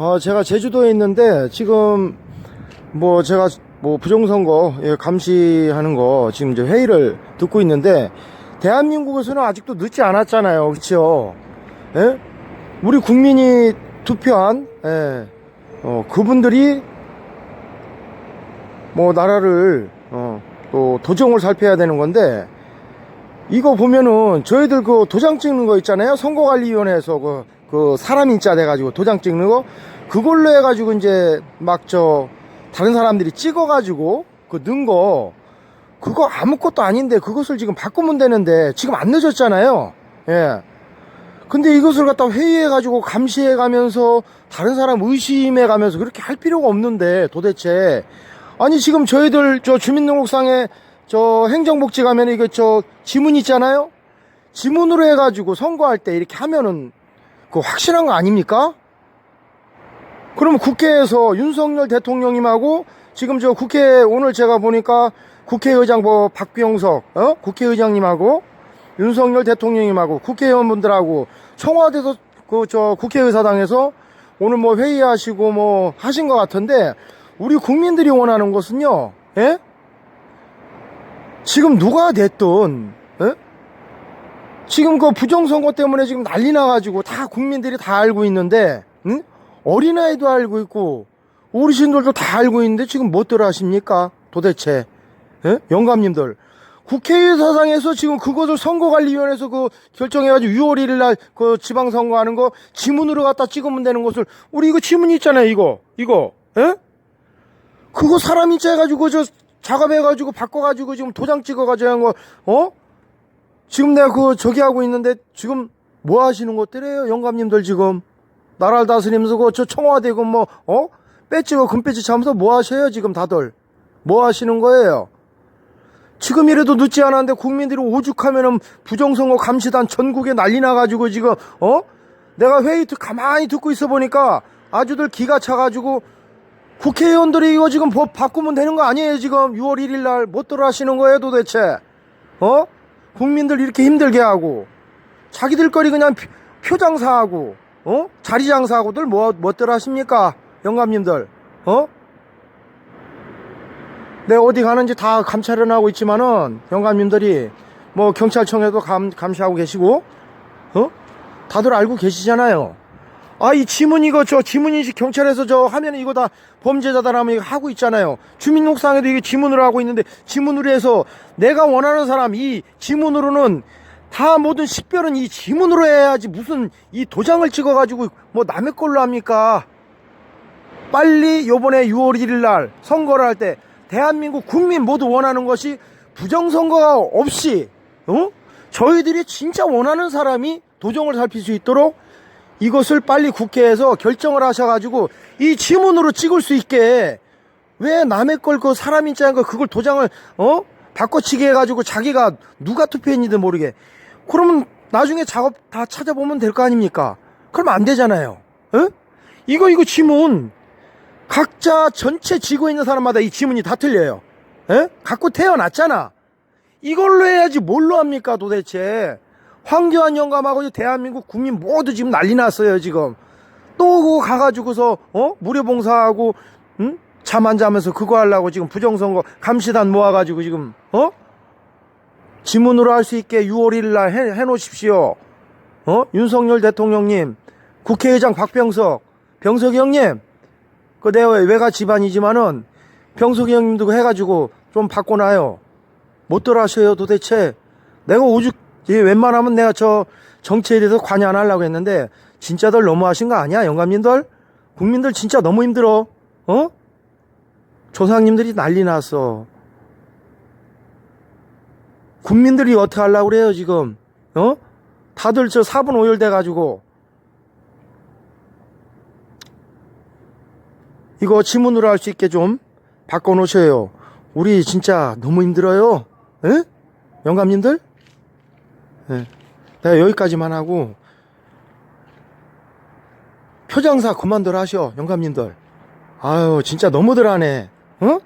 아, 제가 제주도에 있는데 지금 뭐 제가 뭐 부정선거 예, 감시하는 거 지금 이제 회의를 듣고 있는데 대한민국에서는 아직도 늦지 않았잖아요. 그렇죠? 예? 우리 국민이 투표한 예, 어, 그분들이 뭐 나라를 어, 또 도정을 살펴야 되는 건데 이거 보면은 저희들 그 도장 찍는 거 있잖아요. 선거관리위원회에서 그, 그 사람 인자 돼가지고 도장 찍는 거 그걸로 해가지고 이제 막 저 다른 사람들이 찍어가지고 그 넣은 거 그거 아무것도 아닌데 그것을 지금 바꾸면 되는데 지금 안 늦었잖아요. 예. 근데 이것을 갖다 회의해가지고 감시해가면서 다른 사람 의심해가면서 그렇게 할 필요가 없는데 도대체 아니 지금 저희들 저 주민등록상에 저 행정복지 가면 이거 저 지문 있잖아요. 지문으로 해가지고 선거할 때 이렇게 하면은 그 확실한 거 아닙니까? 그러면 국회에서 윤석열 대통령님하고 지금 저 국회 오늘 제가 보니까 국회의장 뭐 박병석 어? 국회의장님하고 윤석열 대통령님하고 국회의원분들하고 청와대에서 그 저 국회의사당에서 오늘 뭐 회의하시고 뭐 하신 것 같은데 우리 국민들이 원하는 것은요, 예? 지금 누가 됐든, 예? 지금 그 부정선거 때문에 지금 난리 나가지고 다 국민들이 다 알고 있는데, 응? 어린아이도 알고 있고, 어르신들도 다 알고 있는데 지금 뭐들 하십니까? 도대체, 예? 영감님들. 국회의사당에서 지금 그것을 선거관리위원회에서 그 결정해가지고 6월 1일 날 그 지방선거 하는 거 지문으로 갖다 찍으면 되는 것을 우리 이거 지문 있잖아요 이거 이거 예? 그거 사람 인자 해가지고 저 작업해가지고 바꿔가지고 지금 도장 찍어가지고 한거 어? 지금 내가 그 저기 하고 있는데 지금 뭐 하시는 것들이에요? 영감님들 지금? 나라를 다스리면서 그저 청와대 그뭐 어? 배지고 금배지 차면서 뭐 하셔요 지금 다들? 뭐 하시는 거예요? 지금이라도 늦지 않았는데 국민들이 오죽하면은 부정선거 감시단 전국에 난리 나가지고 지금 어? 내가 회의 듣 가만히 듣고 있어 보니까 아주들 기가 차가지고 국회의원들이 이거 지금 법 바꾸면 되는 거 아니에요 지금? 6월 1일 날 못 들어 하시는 거예요 도대체? 어 국민들 이렇게 힘들게 하고 자기들 거리 그냥 표- 표장사하고 어? 자리 장사하고 들 뭐 뭐들 하십니까? 영감님들 어? 내 어디 가는지 다 감찰은 하고 있지만은 영감님들이 뭐 경찰청에도 감, 감시하고 계시고 어? 다들 알고 계시잖아요 아 이 지문 이거 저 지문 인식 경찰에서 저 하면 이거 다 범죄자다라면 이거 하고 있잖아요 주민등록상에도 이게 지문으로 하고 있는데 지문으로 해서 내가 원하는 사람 이 지문으로는 다 모든 식별은 이 지문으로 해야지 무슨 이 도장을 찍어 가지고 뭐 남의 걸로 합니까 빨리 요번에 6월 1일 날 선거를 할 때 대한민국 국민 모두 원하는 것이 부정선거가 없이 어? 저희들이 진짜 원하는 사람이 도정을 살필 수 있도록 이것을 빨리 국회에서 결정을 하셔가지고 이 지문으로 찍을 수 있게 왜 남의 걸 그 사람 인자한 거 그걸 도장을 어 바꿔치기 해가지고 자기가 누가 투표했는지도 모르게 그러면 나중에 작업 다 찾아보면 될 거 아닙니까? 그러면 안 되잖아요. 어? 이거 이거 지문 각자 전체 지구에 있는 사람마다 이 지문이 다 틀려요. 에? 갖고 태어났잖아. 이걸로 해야지 뭘로 합니까 도대체. 황교안 영감하고 이 대한민국 국민 모두 지금 난리 났어요 지금. 또 가가지고서 어 무료 봉사하고 응? 잠안 자면서 그거 하려고 지금 부정선거 감시단 모아가지고 지금 어 지문으로 할 수 있게 6월 1일 날 해, 해놓으십시오. 어 윤석열 대통령님 국회의장 박병석 병석이 형님 그 내가 외가 집안이지만은 병석이 형님도 해가지고 좀 바꿔놔요. 못들 하셔요 도대체. 내가 오죽 예, 웬만하면 내가 저 정치에 대해서 관여 안 하려고 했는데 진짜들 너무하신 거 아니야 영감님들? 국민들 진짜 너무 힘들어. 어? 조상님들이 난리 났어. 국민들이 어떻게 하려고 그래요 지금? 어? 다들 저 4분 5열 돼 가지고 이거 지문으로 할 수 있게 좀 바꿔 놓으셔요. 우리 진짜 너무 힘들어요. 에? 영감님들? 예. 내가 여기까지만 하고 표장사 그만들 하셔 영감님들. 아유 진짜 너무들 하네. 어?